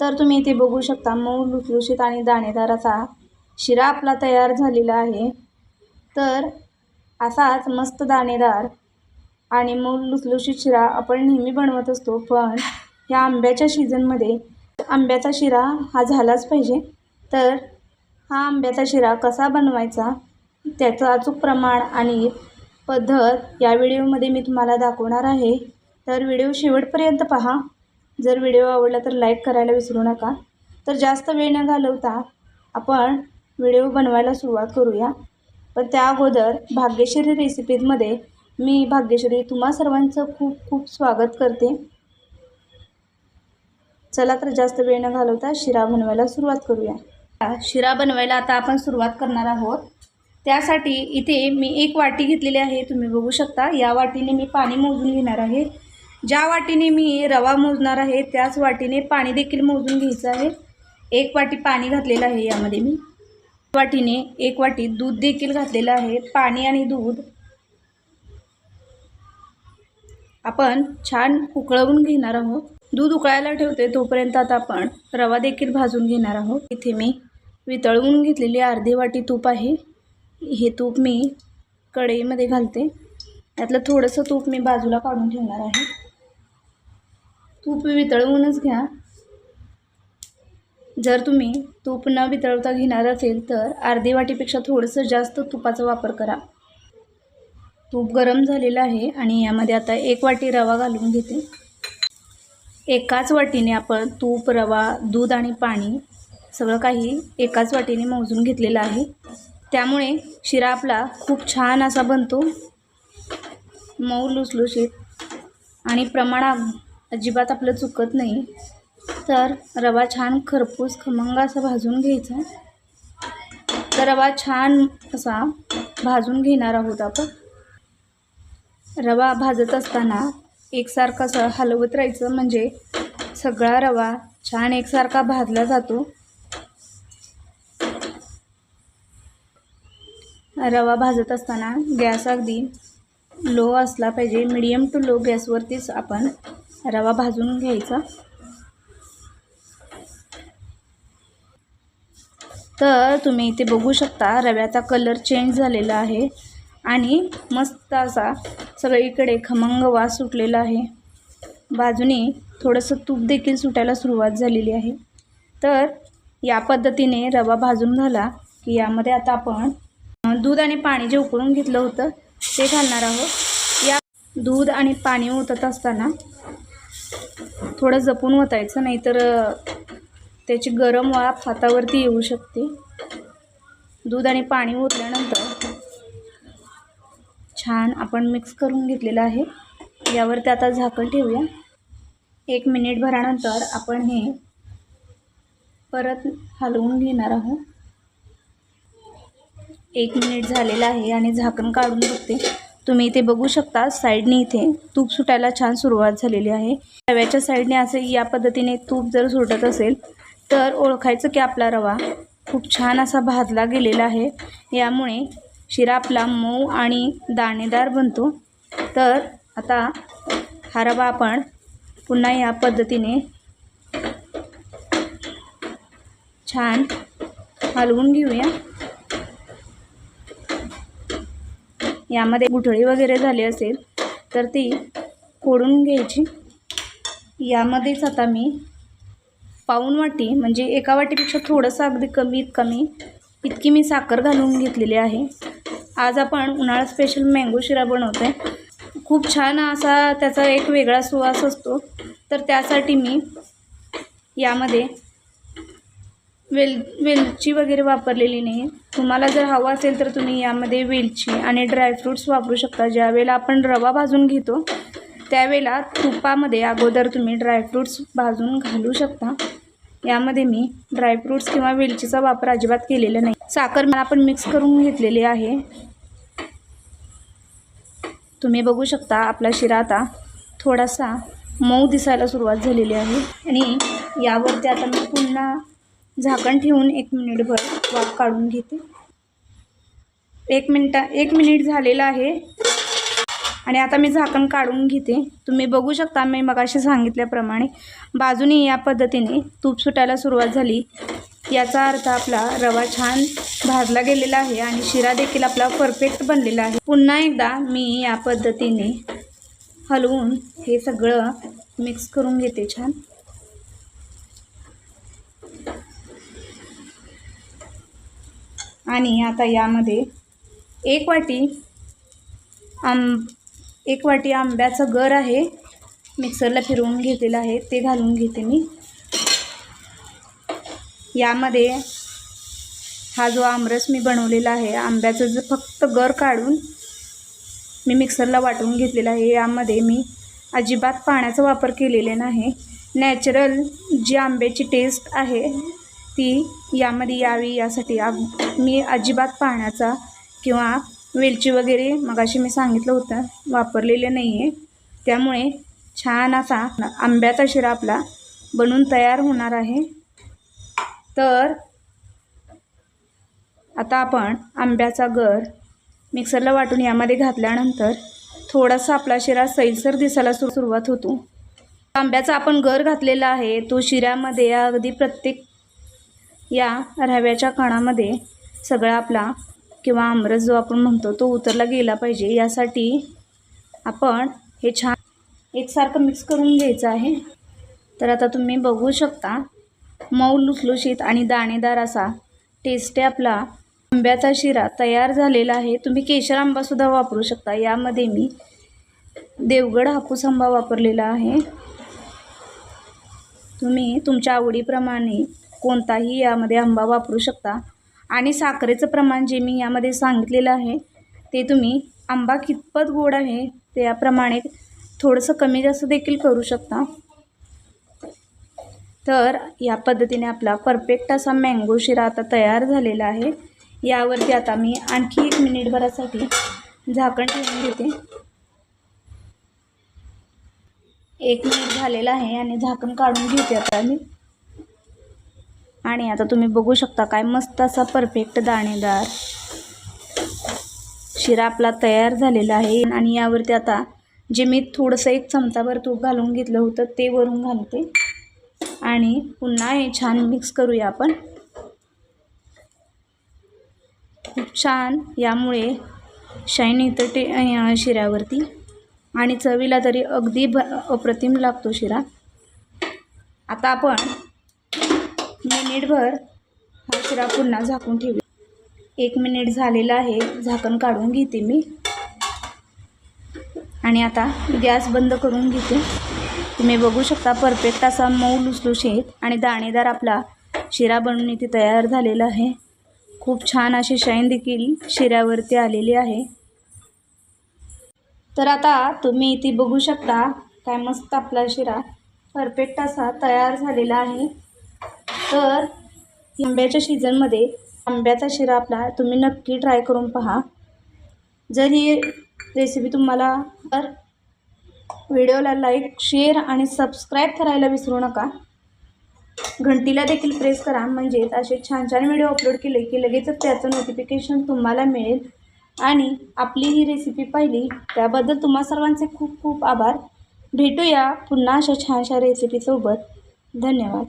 तर तुम्ही इथे बघू शकता मऊ लुसलुशीत आणि दाणेदार असा शिरा आपला तयार झालेला आहे. तर असाच मस्त दाणेदार आणि मऊ लुसलुशीत शिरा आपण नेहमी बनवत असतो. पण ह्या आंब्याच्या सीझनमध्ये आंब्याचा शिरा हा झालाच पाहिजे. तर हा आंब्याचा शिरा कसा बनवायचा त्याचं अचूक प्रमाण आणि पद्धत या व्हिडिओमध्ये मी तुम्हाला दाखवणार आहे. तर व्हिडिओ शेवटपर्यंत पहा. जर व्हिडिओ आवडला तर लाईक करायला विसरू नका. तर जास्त वेळ न घालवता आपण व्हिडिओ बनवायला सुरुवात करूया. पण त्या अगोदर भाग्यश्री रेसिपीजमध्ये मी भाग्यश्री तुम्हा सर्वांचं खूप खूप स्वागत करते. चला तर जास्त वेळ न घालवता शिरा बनवायला सुरुवात करूया. शिरा बनवायला आता आपण सुरुवात करणार आहोत. त्यासाठी इथे मी एक वाटी घेतलेली आहे तुम्ही बघू शकता. या वाटीने मी पाणी मोजून घेणार आहे. ज्या वाटीने मी रवा मोजणार आहे त्याच वाटीने पाणी देखील मोजून घ्यायचं आहे. एक वाटी पाणी घातलेलं आहे यामध्ये मी. वाटीने एक वाटी दूध देखील घातलेलं आहे. पाणी आणि दूध आपण छान उकळवून घेणार आहोत. दूध उकळायला ठेवते तोपर्यंत आता आपण रवा देखील भाजून घेणार आहोत. इथे मी वितळवून घेतलेली अर्धी वाटी तूप आहे. हे तूप मी कढईमध्ये घालते. त्यातलं थोडंसं तूप मी बाजूला काढून ठेवणार आहे. तूप वितळवूनच घ्या. जर तुम्ही तूप न वितळवता घेणार असेल तर अर्धी वाटीपेक्षा थोडंसं जास्त तुपाचा वापर करा. तूप गरम झालेलं आहे आणि यामध्ये आता एक वाटी रवा घालून घेते. एकाच वाटीने आपण तूप रवा दूध आणि पाणी सगळं काही एकाच वाटीने मोजून घेतलेलं आहे. त्यामुळे शिरा आपला खूप छान असा बनतो. मऊ लुसलुशीत आणि प्रमाण अजिबात आपलं चुकत नाही. तर रवा छान खरपूस खमंग असा भाजून घ्यायचा. तर रवा छान असा भाजून घेणार आहोत आपण. रवा भाजत असताना एकसारखं असं हलवत राहायचं. म्हणजे सगळा रवा छान एकसारखा भाजला जातो. रवा भाजत असताना गॅस अगदी लो असला पाहिजे. मिडियम टू लो गॅसवरतीच आपण रवा भाजून घ्यायचा. तर तुम्ही इथे बघू शकता रव्याचा कलर चेंज झालेला आहे आणि मस्त असा सगळीकडे खमंग वास सुटलेला आहे. बाजूने थोडंसं तूप देखील सुटायला सुरुवात झालेली आहे. तर या पद्धतीने रवा भाजून झाला की यामध्ये आता आपण दूध आणि पाणी जे उकळून घेतलं होतं ते घालणार आहोत. या दूध आणि पाणी ओतत असताना थोडं जपून ओतायचं नाहीतर त्याची गरम वाफ हातावरती येऊ शकते. दूध आणि पाणी ओतल्यानंतर छान आपण मिक्स करून घेतलेलं आहे. यावरती आता झाकण ठेवूया. एक मिनिट भरानंतर आपण हे परत हलवून घेणार आहोत. एक मिनिट झालेलं आहे आणि झाकण काढून बघते. तुम्ही इथे बघू शकता साईडने इथे तूप सुटायला छान सुरुवात झालेली आहे. रव्याच्या साईडने असे या पद्धतीने तूप जर सुटत असेल तर ओळखायचं की आपला रवा खूप छान असा भाजला गेलेला आहे. यामुळे शिरा आपला मऊ आणि दाणेदार बनतो. तर आता हा रवा आपण पुन्हा या पद्धतीने छान हलवून घेऊया. यामध्ये गुठळी वगैरे झाली असेल तर ती फोडून घ्यायची. यामध्येच आता मी पाऊण वाटी म्हणजे एका वाटीपेक्षा थोडंसं अगदी कमीत कमी इतकी मी साखर घालून घेतलेली आहे. आज आपण उन्हाळा स्पेशल मँगो शिरा बनवतो आहे खूप छान असा त्याचा एक वेगळा सुवास असतो. तर त्यासाठी मी यामध्ये वेल वेलची वगैरे वापरलेली नाही तुम्हाला जर हवं असेल तर तुम्ही यामध्ये वेलची आणि ड्रायफ्रूट्स वापरू शकता. ज्यावेळेला आपण रवा भाजून घेतो त्यावेळेला तुपामध्ये अगोदर तुम्ही ड्रायफ्रूट्स भाजून घालू शकता. यामध्ये मी ड्रायफ्रूट्स किंवा वेलचीचा वापर अजिबात केलेला नाही. साखर आपण मिक्स करून घेतलेली आहे. तुम्ही बघू शकता आपला शिरा आता थोडासा मऊ दिसायला सुरुवात झालेली आहे. आणि यावरती आता मी पुन्हा झाकण ठेवून एक मिनिटभर वाफ काढून घेते. एक मिनटा एक मिनिट झालेलं आहे. आणि आता मी झाकण काढून घेते. तुम्ही बघू शकता मी मगाशी सांगितल्याप्रमाणे बाजूनी या पद्धतीने तूप सुटायला सुरुवात झाली. याचा अर्थ आपला रवा छान भाजला गेलेला आहे आणि शिरा देखील आपला परफेक्ट बनलेला आहे. पुन्हा एकदा मी या पद्धतीने हलवून हे सगळं मिक्स करून घेते छान. आणि आता यामध्ये एक वाटी आंब एक वाटी आंब्याचं गर आहे. मिक्सरला फिरवून घेतलेलं आहे. ते घालून घेते मी. यामध्ये हा जो आमरस मी बनवलेला आहे आंब्याचं जे फक्त गर काढून मी मिक्सरला वाटून घेतलेला आहे. यामध्ये मी अजिबात पाण्याचा वापर केलेला नाही. नॅचरल जी आंब्याची टेस्ट आहे ती यामध्ये यावी यासाठी आ मी अजिबात पाण्याचा किंवा वेलची वगैरे मगाशी मी सांगितलं होतं वापरलेले नाही आहे त्यामुळे छान असा आंब्याचा शिरा आपला बनून तयार होणार आहे. तर आता आपण आंब्याचा गर मिक्सरला वाटून यामध्ये घातल्यानंतर थोडासा आपला शिरा सैलसर दिसायला सुरू सुरुवात होतो. आंब्याचा आपण गर घातलेला आहे तो शिऱ्यामध्ये अगदी प्रत्येक या रव्याच्या कणामध्ये सगळा आपला किंवा आमरस जो आपण म्हणतो तो उतरला गेला पाहिजे. यासाठी आपण हे छान एकसारखं मिक्स करून घ्यायचं आहे. तर आता तुम्ही बघू शकता मऊ लुसलुशीत आणि दाणेदार असा टेस्टी आपला आंब्याचा शिरा तयार झालेला आहे. तुम्ही केशर आंबासुद्धा वापरू शकता. यामध्ये मी देवगड हापूस आंबा वापरलेला आहे. तुम्ही तुमच्या आवडीप्रमाणे कोणताही यामध्ये आंबा वापरू शकता. आणि साखरेचं प्रमाण जे मी यामध्ये सांगितलेलं आहे ते तुम्ही आंबा कितपत गोड आहे त्याप्रमाणे थोडंसं कमी जास्त देखील करू शकता. तर या पद्धतीने आपला परफेक्ट असा मँगो शिरा आता तयार झालेला आहे. यावरती आता मी आणखी एक मिनिटभरासाठी झाकण ठेवून घेते. एक मिनिट झालेला आहे आणि झाकण काढून घेते आता मी. आणि आता तुम्ही बघू शकता काय मस्त असा परफेक्ट दाणेदार शिरा आपला तयार झालेला आहे. आणि यावरती आता जे मी थोडंसं एक चमचाभर तूप घालून घेतलं होतं ते वरून घालते. आणि पुन्हा हे छान मिक्स करूया आपण. खूप छान यामुळे शाईन येतं टे शिऱ्यावरती. आणि चवीला तरी अगदी भ अप्रतिम लागतो शिरा. आता आपण मिनिटभर हा शिरा पुन्हा झाकून ठेवू एक मिनिट झालेला आहे झाकण काढून घेते मी. आणि आता गॅस बंद करून घेते. तुम्ही बघू शकता परफेक्ट असा मऊ लुसलुशीत आणि दाणेदार आपला शिरा बनवून इथे तयार झालेला आहे. खूप छान अशी शाईन देखील शिऱ्यावरती आलेली आहे. तर आता तुम्ही इथे बघू शकता काय मस्त आपला शिरा परफेक्ट असा तयार झालेला आहे. तर आंब्याच्या सीझनमध्ये आंब्याचा शिरा आपला तुम्ही नक्की ट्राय करून पहा. जर ही रेसिपी तुम्हाला तर व्हिडिओला लाईक शेअर आणि सबस्क्राईब करायला विसरू नका. घंटीला देखील प्रेस करा. म्हणजेच असे छान छान व्हिडिओ अपलोड केले की लगेचच त्याचं नोटिफिकेशन तुम्हाला मिळेल. आणि आपली ही रेसिपी पाहिली त्याबद्दल तुम्हा सर्वांचे खूप खूप आभार. भेटूया पुन्हा अशा छानशा रेसिपीसोबत धन्यवाद.